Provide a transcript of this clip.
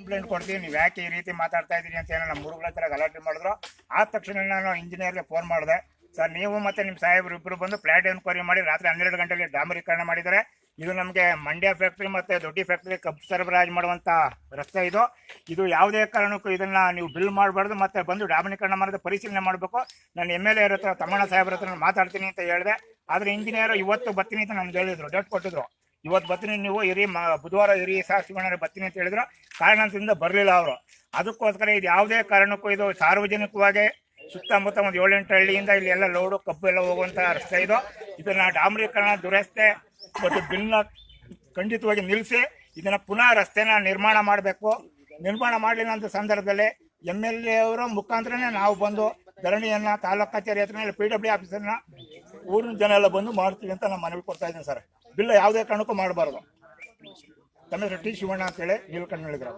Complaint ಕೊಡ್ತೀವಿ, ನೀವು ಯಾಕೆ ಈ ರೀತಿ ಮಾತಾಡ್ತಾ ಇದ್ದೀರಿ ಅಂತ ಏನೋ ನಮ್ಮ ಹುಡುಗರ ಹತ್ರ ಗಲಾಟೆ ಮಾಡಿದ್ರು. ಆದ ತಕ್ಷಣ ನಾನು ಇಂಜಿನಿಯರ್ಗೆ ಫೋನ್ ಮಾಡಿದೆ. ಸರ್, ನೀವು ಮತ್ತೆ ನಿಮ್ಮ ಸಾಹೇಬರು ಇಬ್ಬರು ಬಂದು ಫ್ಲಾಟ್ ಎನ್ಕ್ವೈರಿ ಮಾಡಿ ರಾತ್ರಿ ಹನ್ನೆರಡು ಗಂಟೆಯಲ್ಲಿ ಡಾಮರೀಕರಣ ಮಾಡಿದ್ದಾರೆ. ಇದು ನಮಗೆ ಮಂಡ್ಯ ಫ್ಯಾಕ್ಟ್ರಿ ಮತ್ತೆ ದೊಡ್ಡ ಫ್ಯಾಕ್ಟ್ರಿ ಕಬ್ಬು ಸರಬರಾಜು ಮಾಡುವಂಥ ರಸ್ತೆ ಇದು. ಇದು ಯಾವುದೇ ಕಾರಣಕ್ಕೂ ಇದನ್ನ ನೀವು ಬಿಲ್ ಮಾಡಬಾರ್ದು ಮತ್ತೆ ಬಂದು ಡಾಮರೀಕರಣ ಮಾಡಿದ ಪರಿಶೀಲನೆ ಮಾಡಬೇಕು. ನಾನು ಎಂ ಎಲ್ ಎ ಹತ್ರ, ತಮ್ಮಣ್ಣ ಸಾಹೇಬ್ರ ಹತ್ರ ಮಾತಾಡ್ತೀನಿ ಅಂತ ಹೇಳಿದೆ. ಆದ್ರೆ ಇಂಜಿನಿಯರ್ ಇವತ್ತು ಬರ್ತೀನಿ ಅಂತ ನಮ್ಗೆ ಹೇಳಿದ್ರು ಡೇಟ್ ಕೊಟ್ಟಿದ್ರು. ಇವತ್ತು ಬರ್ತೀನಿ ನೀವು ಇರಿ, ಮ- ಬುಧವಾರ ಇರಿ ಸಾಕ್ಷಿಗಣ್ಣ ಬರ್ತೀನಿ ಅಂತ ಹೇಳಿದ್ರು. ಕಾರಣದಿಂದ ಬರಲಿಲ್ಲ ಅವರು. ಅದಕ್ಕೋಸ್ಕರ ಇದು ಯಾವುದೇ ಕಾರಣಕ್ಕೂ ಇದು ಸಾರ್ವಜನಿಕವಾಗಿ ಸುತ್ತಮುತ್ತ ಒಂದು ಏಳೆಂಟು ಹಳ್ಳಿಯಿಂದ ಇಲ್ಲಿ ಎಲ್ಲ ಲೋಡು ಕಬ್ಬು ಎಲ್ಲ ಹೋಗುವಂಥ ರಸ್ತೆ ಇದು. ಇದನ್ನು ಡಾಮರೀಕರಣ ದುರಸ್ತೆ ಮತ್ತು ಬಿಲ್ನ ಖಂಡಿತವಾಗಿ ನಿಲ್ಲಿಸಿ ಇದನ್ನು ಪುನಃ ರಸ್ತೆನ ನಿರ್ಮಾಣ ಮಾಡಬೇಕು. ನಿರ್ಮಾಣ ಮಾಡಲಿಲ್ಲ ಅಂತ ಸಂದರ್ಭದಲ್ಲಿ ಎಂ ಎಲ್ ಎ ಅವರ ಮುಖಾಂತರನೇ ನಾವು ಬಂದು ಧರಣಿಯನ್ನ, ತಾಲೂಕು ಕಚೇರಿ ಹತ್ರ ಪಿ ಡಬ್ಲ್ಯೂ ಆಫೀಸರ್ನ ಊರಿನ ಜನ ಎಲ್ಲ ಬಂದು ಮಾಡ್ತೀವಿ ಅಂತ ನಾನು ಮನವಿ ಕೊಡ್ತಾ ಇದ್ದೀನಿ ಸರ್. ಬಿಲ್ ಯಾವುದೇ ಕಾರಣಕ್ಕೂ ಮಾಡಬಾರ್ದು. ತಮ್ಮ ಟಿ ಶಿವಣ್ಣ ಅಂತೇಳಿ ನೀಲಕಂಠ ಹೇಳಿದ್ರು